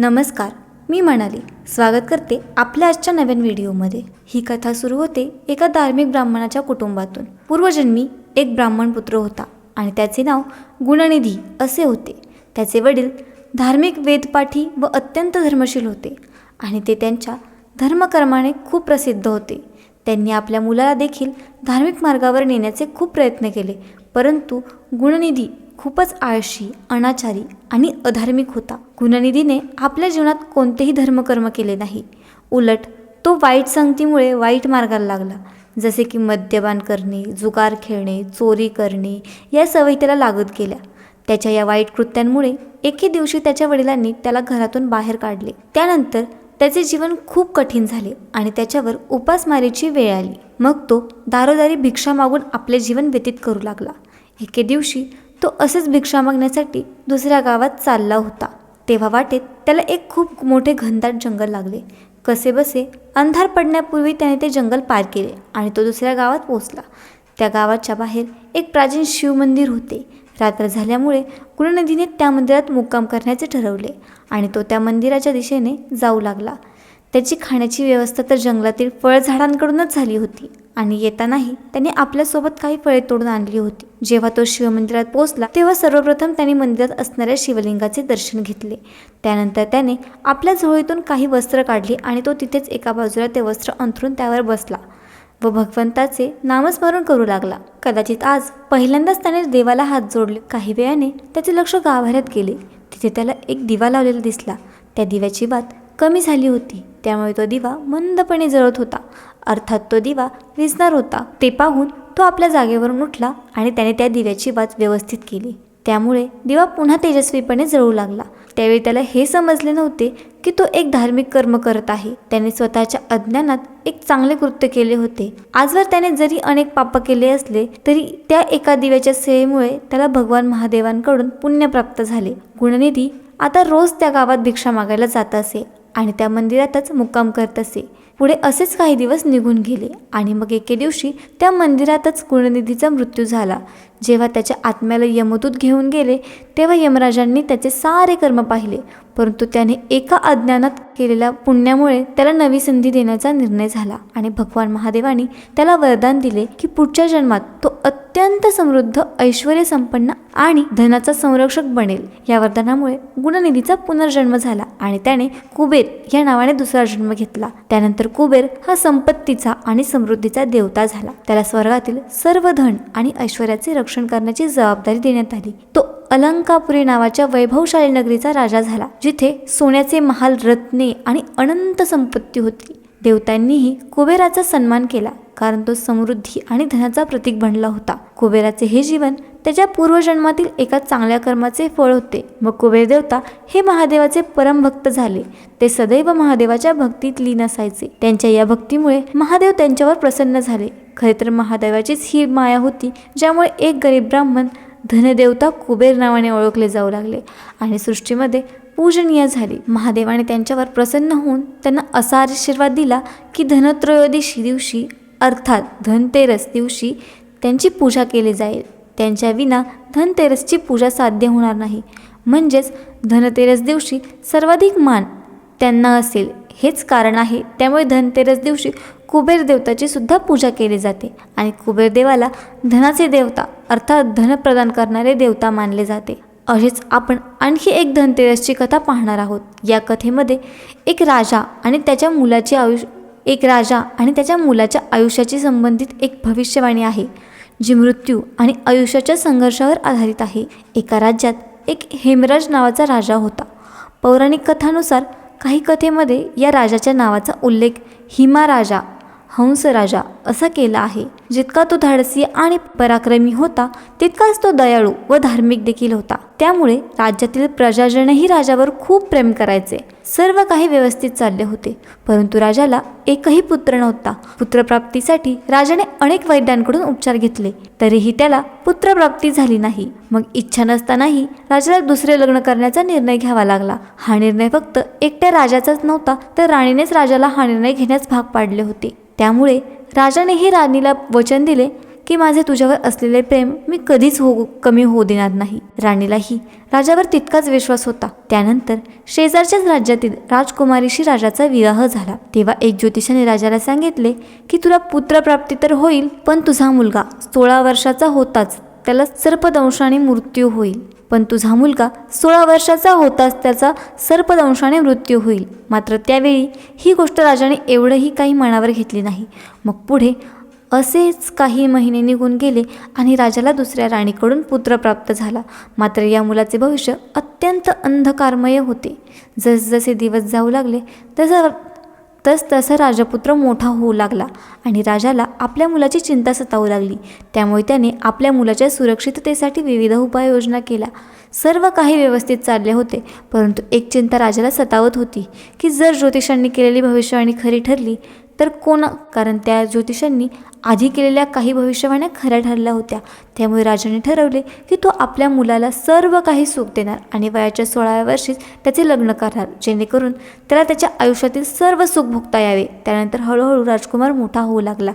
नमस्कार मी म्हणाली स्वागत करते आपल्या आजच्या नवीन व्हिडिओमध्ये. ही कथा सुरू होते एका धार्मिक ब्राह्मणाच्या कुटुंबातून. पूर्वजन्मी एक ब्राह्मण पुत्र होता आणि त्याचे नाव गुणनिधी असे होते. त्याचे वडील धार्मिक वेदपाठी व अत्यंत धर्मशील होते आणि ते त्यांच्या धर्मकर्माने खूप प्रसिद्ध होते. त्यांनी आपल्या मुलाला देखील धार्मिक मार्गावर नेण्याचे खूप प्रयत्न केले परंतु गुणनिधी खूपच आळशी अनाचारी आणि अधार्मिक होता. गुणनिधीने आपल्या जीवनात कोणतेही धर्मकर्म केले नाही. उलट तो वाईट संगतीमुळे वाईट मार्गाला लागला. जसे की मद्यपान करणे जुगार खेळणे चोरी करणे या सवयी त्याला लागत गेल्या. त्याच्या या वाईट कृत्यांमुळे एके दिवशी त्याच्या वडिलांनी त्याला घरातून बाहेर काढले. त्यानंतर त्याचे जीवन खूप कठीण झाले आणि त्याच्यावर उपासमारीची वेळ आली. मग तो दारोदारी भिक्षा मागून आपले जीवन व्यतीत करू लागला. एके दिवशी तो असेच भिक्षा मागण्यासाठी दुसऱ्या गावात चालला होता. तेव्हा वाटेत त्याला एक खूप मोठे घनदाट जंगल लागले. कसे बसे अंधार पडण्यापूर्वी त्याने ते जंगल पार केले आणि तो दुसऱ्या गावात पोचला त्या गावाच्या बाहेर एक प्राचीन शिवमंदिर होते. रात्र झाल्यामुळे गुरुनदीने त्या मंदिरात मुक्काम करण्याचे ठरवले आणि तो त्या मंदिराच्या दिशेने जाऊ लागला. त्याची खाण्याची व्यवस्था तर जंगलातील फळझाडांकडूनच झाली होती आणि येतानाही त्याने आपल्यासोबत काही फळे तोडून आणली होती. जेव्हा तो शिवमंदिरात पोहोचला तेव्हा सर्वप्रथम त्याने मंदिरात असणाऱ्या शिवलिंगाचे दर्शन घेतले. त्यानंतर त्याने आपल्या झोळीतून काही वस्त्र काढली आणि तो तिथेच एका बाजूला ते वस्त्र अंथरून त्यावर बसला. व भगवंताचे नामस्मरण करू लागला. कदाचित आज पहिल्यांदाच त्याने देवाला हात जोडले. काही वेळाने त्याचे लक्ष गाभाऱ्यात गेले. तिथे त्याला एक दिवा लावलेला दिसला. त्या दिव्याची वात कमी झाली होती. त्यामुळे तो दिवा मंदपणे जळत होता. अर्थात तो दिवा विजणार होता. ते पाहून तो आपल्या जागेवरून उठला आणि त्याने त्या दिव्याची वात व्यवस्थित केली. त्यामुळे दिवा पुन्हा तेजस्वीपणे जळू लागला. त्यावेळी त्याला हे समजले नव्हते की तो एक धार्मिक कर्म करत आहे. त्याने स्वतःच्या अज्ञानात एक चांगले कृत्य केले होते. आजवर त्याने जरी अनेक पाप केले असले तरी त्या एका दिव्याच्या सेवेमुळे त्याला भगवान महादेवांकडून पुण्य प्राप्त झाले. गुणनिधी आता रोज त्या गावात भिक्षा मागायला जात असे आणि त्या मंदिरातच मुक्काम करत असे. पुढे असेच काही दिवस निघून गेले. आणि मग एके दिवशी त्या मंदिरातच गुणनिधीचा मृत्यू झाला. जेव्हा त्याच्या आत्म्याला यमदूत घेऊन गेले तेव्हा यमराजांनी त्याचे सारे कर्म पाहिले. परंतु त्याने एका अज्ञानात केलेल्या पुण्यामुळे त्याला नवी संधी देण्याचा निर्णय झाला. आणि भगवान महादेवानी त्याला वरदान दिले की पुढच्या जन्मात तो अत्यंत समृद्ध ऐश्वर संपन्न आणि धनाचा संरक्षक बनेल. या वरदानामुळे गुणनिधीचा पुनर्जन्म झाला आणि त्याने कुबेर या नावाने दुसरा जन्म घेतला. त्यानंतर कुबेर हा संपत्तीचा आणि समृद्धीचा देवता झाला. त्याला स्वर्गातील सर्व धन आणि ऐश्वर्याचे रक्षण करण्याची जबाबदारी देण्यात आली. तो अलंकापुरी नावाच्या वैभवशाली नगरीचा राजा झाला जिथे सोन्याचे महाल रत्ने आणि अनंत संपत्ती होती. देवतांनीही कुबेराचा सन्मान केला कारण तो समृद्धी आणि धनाचा प्रतीक बनला होता. कुबेराचे हे जीवन त्याच्या पूर्वजन्मातील एका चांगल्या कर्माचे फळ होते. मग कुबेर देवता हे महादेवाचे परमभक्त झाले. ते सदैव महादेवाच्या भक्तीत लीन असायचे. त्यांच्या या भक्तीमुळे महादेव त्यांच्यावर प्रसन्न झाले. खरे तर महादेवाचीच ही माया होती ज्यामुळे एक गरीब ब्राह्मण धनदेवता कुबेर नावाने ओळखले जाऊ लागले आणि सृष्टीमध्ये पूजनीय झाली. महादेवाने त्यांच्यावर प्रसन्न होऊन त्यांना असा आशीर्वाद दिला की धनत्रयोदशी दिवशी अर्थात धनतेरस दिवशी त्यांची पूजा केली जाईल. त्यांच्या विना धनतेरसची पूजा साध्य होणार नाही. म्हणजेच धनतेरस दिवशी सर्वाधिक मान त्यांना असेल. हेच कारण आहे. त्यामुळे धनतेरस दिवशी कुबेर देवताची सुद्धा पूजा केली जाते आणि कुबेर देवाला धनाचे देवता अर्थात धन प्रदान करणारे देवता मानले जाते. असेच आपण आणखी एक धनतेरसची कथा पाहणार आहोत. या कथेमध्ये एक राजा आणि त्याच्या मुलाचे आयुष्य एक राजा आणि त्याच्या मुलाच्या आयुष्याची संबंधित एक भविष्यवाणी आहे. जी मृत्यू आणि आयुष्याच्या संघर्षावर आधारित आहे. एका राज्यात एक हेमराज नावाचा राजा होता. पौराणिक कथानुसार काही कथेमध्ये या राजाच्या नावाचा उल्लेख हिमा राजा हंस राजा असा केला आहे. जितका तो धाडसी आणि पराक्रमी होता तितकाच तो दयाळू व धार्मिक देखील होता. त्यामुळे राज्यातील प्रजाजनही राजावर खूप प्रेम करायचे. सर्व काही व्यवस्थित चालले होते. परंतु राजाला एकही पुत्र नव्हता. पुत्रप्राप्तीसाठी राजाने अनेक वैद्यांकडून उपचार घेतले. तरीही त्याला पुत्रप्राप्ती झाली नाही. मग इच्छा नसतानाही राजाला दुसरे लग्न करण्याचा निर्णय घ्यावा लागला. हा निर्णय फक्त एकट्या राजाचाच नव्हता तर राणीनेच राजाला हा निर्णय घेण्यास भाग पाडले होते. त्यामुळे राजाने हे राणीला वचन दिले की माझे तुझ्यावर असलेले प्रेम मी कधीच हो कमी होऊ देणार नाही. राणीलाही राजावर तितकाच विश्वास होता. त्यानंतर शेजारच्याच राज्यातील राजकुमारीशी राजाचा विवाह झाला. तेव्हा एक ज्योतिषाने राजाला सांगितले की तुला पुत्रप्राप्ती तर होईल पण तुझा मुलगा सोळा वर्षाचा होताच. त्याला सर्पदंशाने मृत्यू होईल. पण तुझा मुलगा सोळा वर्षाचा होताच त्याचा सर्पदंशाने मृत्यू होईल. मात्र त्यावेळी ही गोष्ट राजाने एवढंही काही मनावर घेतली नाही. मग पुढे असेच काही महिने निघून गेले आणि राजाला दुसऱ्या राणीकडून पुत्र प्राप्त झाला. मात्र या मुलाचे भविष्य अत्यंत अंधकारमय होते. जसजसे दिवस जाऊ लागले तसं तस तसा राजपुत्र मोठा होऊ लागला आणि राजाला आपल्या मुलाची चिंता सतावू लागली. त्यामुळे त्याने आपल्या मुलाच्या सुरक्षिततेसाठी विविध उपाययोजना केल्या. सर्व काही व्यवस्थित चालले होते परंतु एक चिंता राजाला सतावत होती की जर ज्योतिषांनी केलेली भविष्यवाणी खरी ठरली तर कोण? कारण त्या ज्योतिषांनी आधी केलेल्या काही भविष्यवाण्या खऱ्या ठरल्या होत्या. त्यामुळे राजाने ठरवले की तो आपल्या मुलाला सर्व काही सुख देणार आणि वयाच्या सोळाव्या वर्षीच त्याचे लग्न करणार जेणेकरून त्याला त्याच्या आयुष्यातील सर्व सुख भोगता यावे. त्यानंतर हळूहळू राजकुमार मोठा होऊ लागला.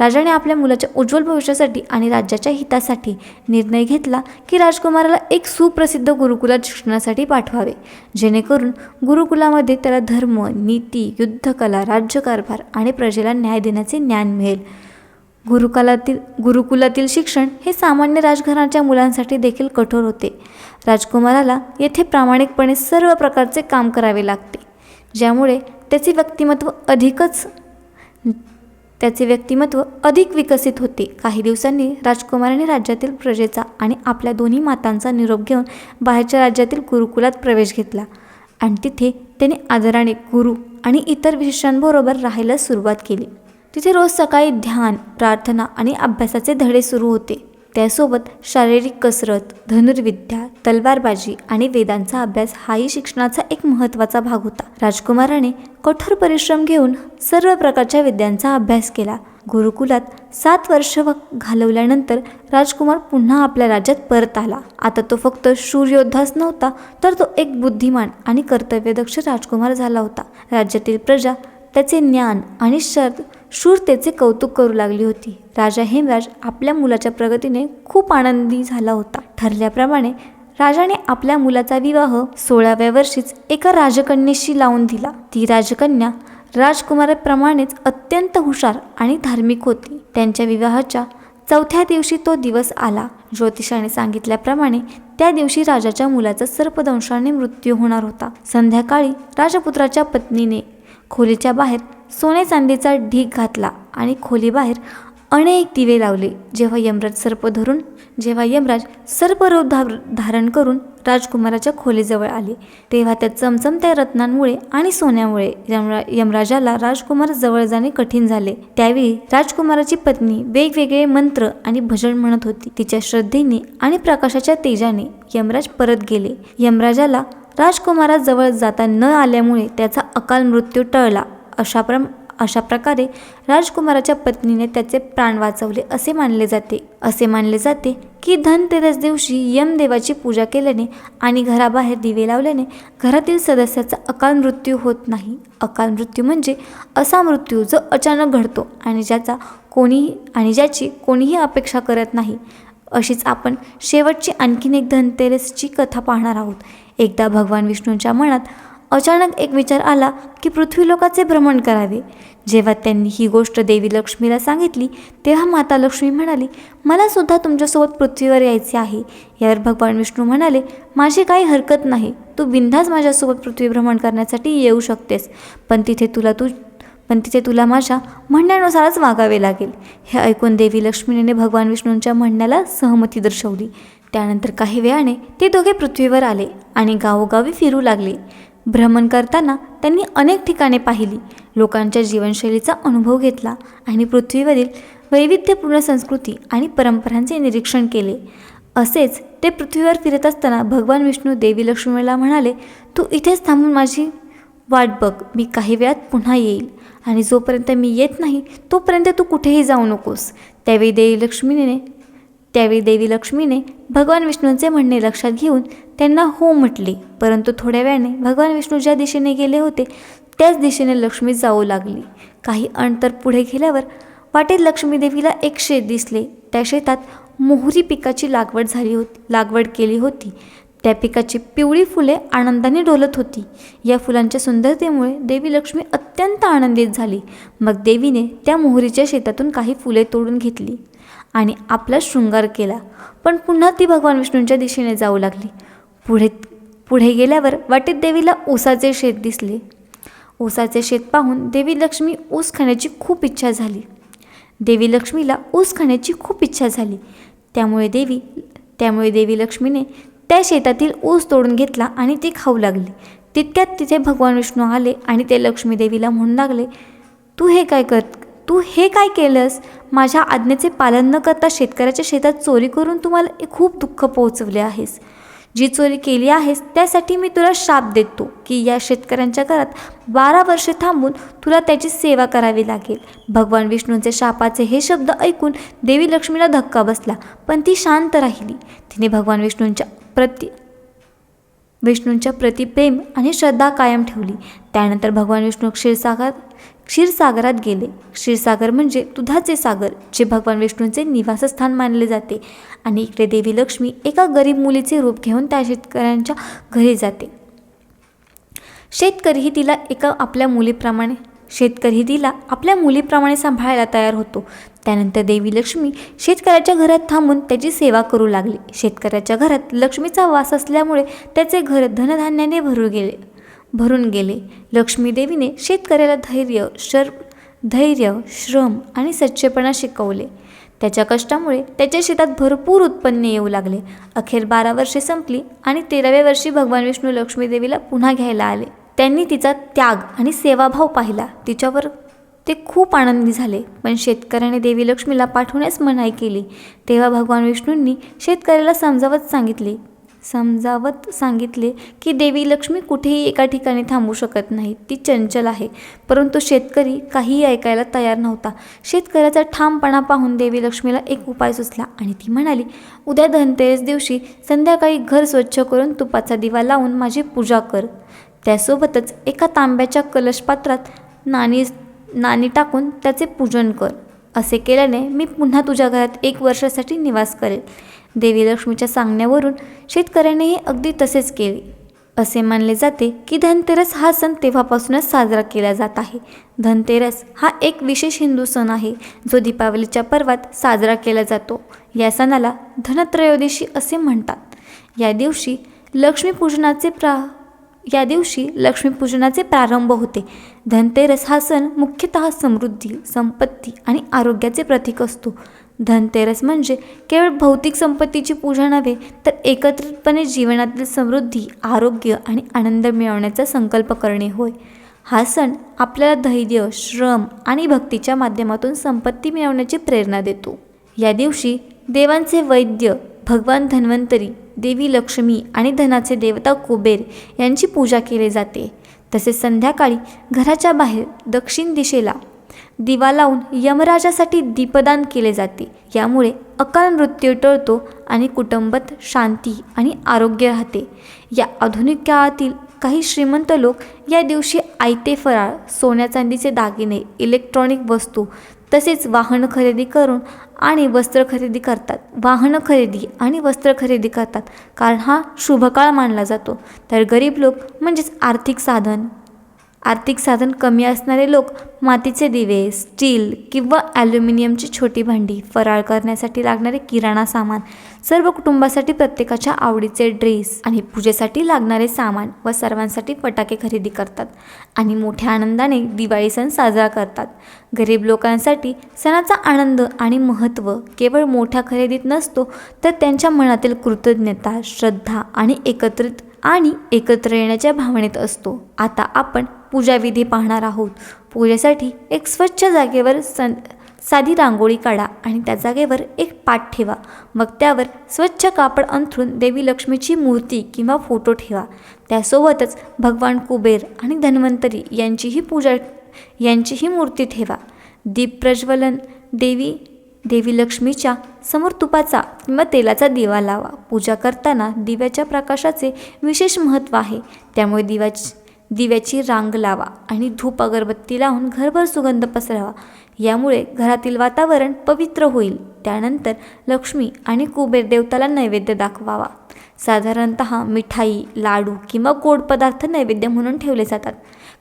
राजाने आपल्या मुलाच्या उज्ज्वल भविष्यासाठी आणि राज्याच्या हितासाठी निर्णय घेतला की राजकुमाराला एक सुप्रसिद्ध गुरुकुलात शिक्षणासाठी पाठवावे. जेणेकरून गुरुकुलामध्ये त्याला धर्म नीती युद्धकला राज्यकारभार आणि प्रजेला न्याय देण्याचे ज्ञान मिळेल. गुरुकुलातील गुरुकुलातील शिक्षण हे सामान्य राजघराच्या मुलांसाठी देखील कठोर होते. राजकुमाराला येथे प्रामाणिकपणे सर्व प्रकारचे काम करावे लागते. ज्यामुळे त्याचे व्यक्तिमत्व अधिकच त्याचे व्यक्तिमत्व अधिक विकसित होते. काही दिवसांनी राजकुमाराने राज्यातील प्रजेचा आणि आपल्या दोन्ही मातांचा निरोप घेऊन बाहेरच्या राज्यातील गुरुकुलात प्रवेश घेतला आणि तिथे त्याने आदराने गुरु आणि इतर विशिष्टांबरोबर राहायला सुरुवात केली. तिथे रोज सकाळी ध्यान प्रार्थना आणि अभ्यासाचे धडे सुरू होते. त्यासोबत शारीरिक कसरत धनुर्विद्या तलवारबाजी आणि वेदांचा अभ्यास हाही शिक्षणाचा एक महत्त्वाचा भाग होता. राजकुमाराने कठोर परिश्रम घेऊन सर्व प्रकारच्या विद्यांचा अभ्यास केला. गुरुकुलात सात वर्ष घालवल्यानंतर राजकुमार पुन्हा आपल्या राज्यात परत आला. आता तो फक्त शूरयोद्धाच नव्हता तर तो एक बुद्धिमान आणि कर्तव्यदक्ष राजकुमार झाला होता. राज्यातील प्रजा त्याचे ज्ञान आणि शर्त शूरतेचे कौतुक करू लागली होती. राजा हेमराज आपल्या मुलाच्या प्रगतीने खूप आनंदी झाला होता. ठरल्याप्रमाणे राजाने आपल्या मुलाचा विवाह सोळाव्या वर्षीच एका राजकन्येशी लावून दिला. ती राजकन्या राजकुमाराप्रमाणेच अत्यंत हुशार आणि धार्मिक होती. त्यांच्या विवाहाच्या चौथ्या दिवशी तो दिवस आला. ज्योतिषाने सांगितल्याप्रमाणे त्या दिवशी राजाच्या मुलाचा सर्पदंशाने मृत्यू होणार होता. संध्याकाळी राजपुत्राच्या पत्नीने खोलीच्या बाहेर सोने चांदीचा ढीग घातला आणि खोलीबाहेर अनेक दिवे लावले. जेव्हा यमराज सर्प धरून जेव्हा यमराज सर्परूप धार धारण करून राजकुमाराच्या खोलीजवळ आले तेव्हा त्या चमचमत्या रत्नांमुळे आणि सोन्यामुळे यमरा यमराजाला राजकुमार जवळ जाणे कठीण झाले. त्यावेळी राजकुमाराची पत्नी वेगवेगळे मंत्र आणि भजन म्हणत होती. तिच्या श्रद्धेने आणि प्रकाशाच्या तेजाने यमराज परत गेले. यमराजाला राजकुमाराजवळ जाता न आल्यामुळे त्याचा अकाल मृत्यू टळला. अशा प्रम अशा प्रकारे राजकुमाराच्या पत्नीने त्याचे प्राण वाचवले असे मानले जाते. असे मानले जाते की धनतेरस दिवशी यमदेवाची पूजा केल्याने आणि घराबाहेर दिवे लावल्याने घरातील सदस्याचा अकाल मृत्यू होत नाही. अकाल मृत्यू म्हणजे असा मृत्यू जो अचानक घडतो आणि ज्याचा कोणीही आणि ज्याची कोणीही अपेक्षा करत नाही. अशीच आपण शेवटची आणखीन एक धनतेरसची कथा पाहणार आहोत. एकदा भगवान विष्णूंच्या मनात अचानक एक विचार आला की पृथ्वीलोकाचे भ्रमण करावे. जेव्हा त्यांनी ही गोष्ट देवी लक्ष्मीला सांगितली तेव्हा माता लक्ष्मी म्हणाली मला सुद्धा तुमच्यासोबत पृथ्वीवर यायचे आहे. यावर भगवान विष्णू म्हणाले माझी काही हरकत नाही. तू बिंदाच माझ्यासोबत पृथ्वी भ्रमण करण्यासाठी येऊ शकतेस. पण तिथे तुला तू पण तिथे तुला माझ्या म्हणण्यानुसारच वागावे लागेल. हे ऐकून देवी लक्ष्मीने भगवान विष्णूंच्या म्हणण्याला सहमती दर्शवली. त्यानंतर काही वेळाने ते दोघे पृथ्वीवर आले आणि गावोगावी फिरू लागले. भ्रमण करताना त्यांनी अनेक ठिकाणे पाहिली. लोकांच्या जीवनशैलीचा अनुभव घेतला आणि पृथ्वीवरील वैविध्यपूर्ण संस्कृती आणि परंपरांचे निरीक्षण केले. असेच ते पृथ्वीवर फिरत असताना भगवान विष्णू देवी लक्ष्मीला म्हणाले तू इथेच थांबून माझी वाट बघ मी काही वेळात पुन्हा येईल. आणि जोपर्यंत मी येत नाही तोपर्यंत तू कुठेही जाऊ नकोस. त्यावेळी देवी लक्ष्मीने त्यावेळी देवी लक्ष्मीने भगवान विष्णूंचे म्हणणे लक्षात घेऊन त्यांना हो म्हटले. परंतु थोड्या वेळाने भगवान विष्णू ज्या दिशेने गेले होते त्याच दिशेने लक्ष्मी जाऊ लागली. काही अंतर पुढे गेल्यावर वाटेत लक्ष्मी देवीला एक शेत दिसले. त्या शेतात मोहरी पिकाची लागवड झाली होती लागवड केली होती. त्या पिकाची पिवळी फुले आनंदाने डोलत होती. या फुलांच्या सुंदरतेमुळे देवी लक्ष्मी अत्यंत आनंदित झाली. मग देवीने त्या मोहरीच्या शेतातून काही फुले तोडून घेतली. आणि आपला शृंगार केला. पण पुन्हा ती भगवान विष्णूंच्या दिशेने जाऊ लागली. पुढे पुढे गेल्यावर वाटेत देवीला ऊसाचे शेत दिसले. ऊसाचे शेत पाहून देवी लक्ष्मी ऊस खाण्याची खूप इच्छा झाली. देवी लक्ष्मीला ऊस खाण्याची खूप इच्छा झाली. त्यामुळे देवी त्यामुळे देवी लक्ष्मीने त्या शेतातील ऊस तोडून घेतला आणि ती खाऊ लागली. तितक्यात तिथे भगवान विष्णू आले आणि ते लक्ष्मी देवीला म्हणू लागले तू हे काय कर तू हे काय केलंस? माझ्या आज्ञेचे पालन न करता शेतकऱ्याच्या शेतात चोरी करून तुम्हाला खूप दुःख पोहोचवले आहेस. जी चोरी केली आहेस त्यासाठी मी तुला शाप देतो की या शेतकऱ्यांच्या घरात बारा वर्षे थांबून तुला त्याची सेवा करावी लागेल. भगवान विष्णूंचे शापाचे हे शब्द ऐकून देवी लक्ष्मीला धक्का बसला पण ती शांत राहिली. तिने भगवान विष्णूंच्या प्रति विष्णूंच्या प्रति प्रेम आणि श्रद्धा कायम ठेवली. त्यानंतर भगवान विष्णू क्षीरसागर क्षीरसागरात गेले. क्षीरसागर म्हणजे दुधाचे सागर जे भगवान विष्णूंचे निवासस्थान मानले जाते. आणि इकडे देवी लक्ष्मी एका गरीब मुलीचे रूप घेऊन त्या शेतकऱ्यांच्या घरी जाते. शेतकरीही तिला एका आपल्या मुलीप्रमाणे शेतकरी तिला आपल्या मुलीप्रमाणे सांभाळायला तयार होतो. त्यानंतर देवी लक्ष्मी शेतकऱ्याच्या घरात थांबून त्याची सेवा करू लागली. शेतकऱ्याच्या घरात लक्ष्मीचा वास असल्यामुळे त्याचे घर धनधान्याने भरू गेले. भरून गेले. लक्ष्मी देवीने शेतकऱ्याला धैर्य शर धैर्य श्रम आणि सच्चेपणा शिकवले. त्याच्या कष्टामुळे त्याच्या शेतात भरपूर उत्पन्न येऊ लागले. अखेर बारा वर्षे संपली आणि तेराव्या वर्षी भगवान विष्णू लक्ष्मीदेवीला पुन्हा घ्यायला आले. त्यांनी तिचा त्याग आणि सेवाभाव पाहिला. तिच्यावर ते खूप आनंदी झाले. पण शेतकऱ्याने देवी लक्ष्मीला पाठवण्यास मनाई केली. तेव्हा भगवान विष्णूंनी शेतकऱ्याला समजावत सांगितले समजावत सांगितले की देवी लक्ष्मी कुठेही एका ठिकाणी थांबू शकत नाही. ती चंचल आहे. परंतु शेतकरी काहीही ऐकायला तयार नव्हता. शेतकऱ्याचा ठामपणा पाहून देवी लक्ष्मीला एक उपाय सुचला आणि ती म्हणाली उद्या धनतेरस दिवशी संध्याकाळी घर स्वच्छ करून तुपाचा दिवा लावून माझी पूजा कर. त्यासोबतच एका तांब्याच्या कलशपात्रात नाणी नाणी टाकून त्याचे पूजन कर. असे केल्याने मी पुन्हा तुझ्या घरात एक वर्षासाठी निवास करेल. देवी लक्ष्मीच्या सांगण्यावरून शेतकऱ्यानेही अगदी तसेच केले. असे मानले जाते की धनतेरस हा सण तेव्हापासूनच साजरा केला जात आहे. धनतेरस हा एक विशेष हिंदू सण आहे जो दीपावलीच्या पर्वात साजरा केला जातो. या सणाला धनत्रयोदशी असे म्हणतात. या दिवशी लक्ष्मीपूजनाचे प्रा या दिवशी लक्ष्मीपूजनाचे प्रारंभ होते. धनतेरस हा सण मुख्यतः समृद्धी संपत्ती आणि आरोग्याचे प्रतीक असतो. धनतेरस म्हणजे केवळ भौतिक संपत्तीची पूजा नव्हे तर एकत्रितपणे जीवनातील समृद्धी आरोग्य आणि आनंद मिळवण्याचा संकल्प करणे होय. हा सण आपल्याला धैर्य श्रम आणि भक्तीच्या माध्यमातून संपत्ती मिळवण्याची प्रेरणा देतो. या दिवशी देवांचे वैद्य भगवान धन्वंतरी देवी लक्ष्मी आणि धनाचे देवता कुबेर यांची पूजा केली जाते. तसेच संध्याकाळी घराच्या बाहेर दक्षिण दिशेला दिवा लावून यमराजासाठी दीपदान केले जाते. यामुळे अकाल मृत्यू टळतो आणि कुटुंबात शांती आणि आरोग्य राहते. या आधुनिक काळातील काही श्रीमंत लोक या दिवशी आयते फराळ सोन्या चांदीचे दागिने इलेक्ट्रॉनिक वस्तू तसेच वाहन खरेदी करून आणि वस्त्र खरेदी करतात. वाहनं खरेदी आणि वस्त्र खरेदी करतात. कारण हा शुभकाळ मानला जातो. तर गरीब लोक म्हणजेच आर्थिक साधन. आर्थिक साधन कमी असणारे लोक मातीचे दिवे स्टील किंवा ॲल्युमिनियमची छोटी भांडी फराळ करण्यासाठी लागणारे किराणा सामान सर्व कुटुंबासाठी प्रत्येकाच्या आवडीचे ड्रेस आणि पूजेसाठी लागणारे सामान व सर्वांसाठी फटाके खरेदी करतात आणि मोठ्या आनंदाने दिवाळी सण साजरा करतात. गरीब लोकांसाठी सणाचा आनंद आणि महत्त्व केवळ मोठ्या खरेदीत नसतो तर त्यांच्या मनातील कृतज्ञता श्रद्धा आणि एकत्रित आणि एकत्र येण्याच्या भावनेत असतो. आता आपण पूजाविधी पाहणार आहोत. पूजेसाठी एक स्वच्छ जागेवर सं साधी रांगोळी काढा आणि त्या जागेवर एक पाट ठेवा. मग त्यावर स्वच्छ कापड अंथरून देवी लक्ष्मीची मूर्ती किंवा फोटो ठेवा. त्यासोबतच भगवान कुबेर आणि धन्वंतरी यांचीही पूजा यांचीही मूर्ती ठेवा. दीप प्रज्वलन देवी देवी लक्ष्मीच्या समोर तुपाचा किंवा तेलाचा दिवा लावा. पूजा करताना दिव्याच्या प्रकाशाचे विशेष महत्त्व आहे. त्यामुळे दिवाची दिव्याची रांग लावा आणि धूप अगरबत्ती लावून घरभर सुगंध पसरावा. यामुळे घरातील वातावरण पवित्र होईल. त्यानंतर लक्ष्मी आणि कुबेर देवताला नैवेद्य दाखवावा. साधारणत मिठाई लाडू किंवा गोड पदार्थ नैवेद्य म्हणून ठेवले जातात.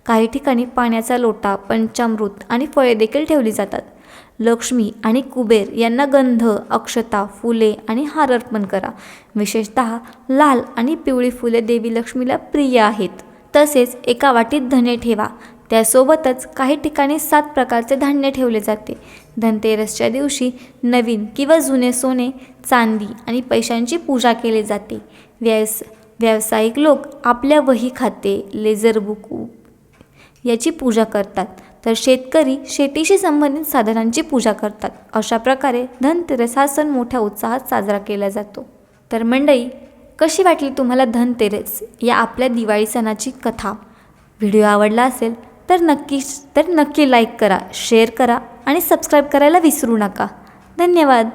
काही ठिकाणी पाण्याचा लोटा पंचामृत आणि फळे देखील ठेवली जातात. लक्ष्मी आणि कुबेर यांना गंध अक्षता फुले आणि हार अर्पण करा. विशेषत लाल आणि पिवळी फुले देवी लक्ष्मीला प्रिय आहेत. तसेच एका वाटीत धने ठेवा. त्यासोबतच काही ठिकाणी सात प्रकारचे धान्य ठेवले जाते. धनतेरसच्या दिवशी नवीन किंवा जुने सोने चांदी आणि पैशांची पूजा केली जाते. व्यवस व्यावसायिक लोक आपल्या वही खाते लेझर बुक याची पूजा करतात. तर शेतकरी शेतीशी संबंधित साधनांची पूजा करतात. अशा प्रकारे धनतेरस हा सण मोठ्या उत्साहात साजरा केला जातो. तर मंडई कशी वाटली तुम्हाला धनतेरस या आपल्या दिवाळी सणाची कथा? व्हिडिओ आवडला असेल तर नक्की तर नक्की लाईक करा शेअर करा आणि सबस्क्राईब करायला विसरू नका. धन्यवाद.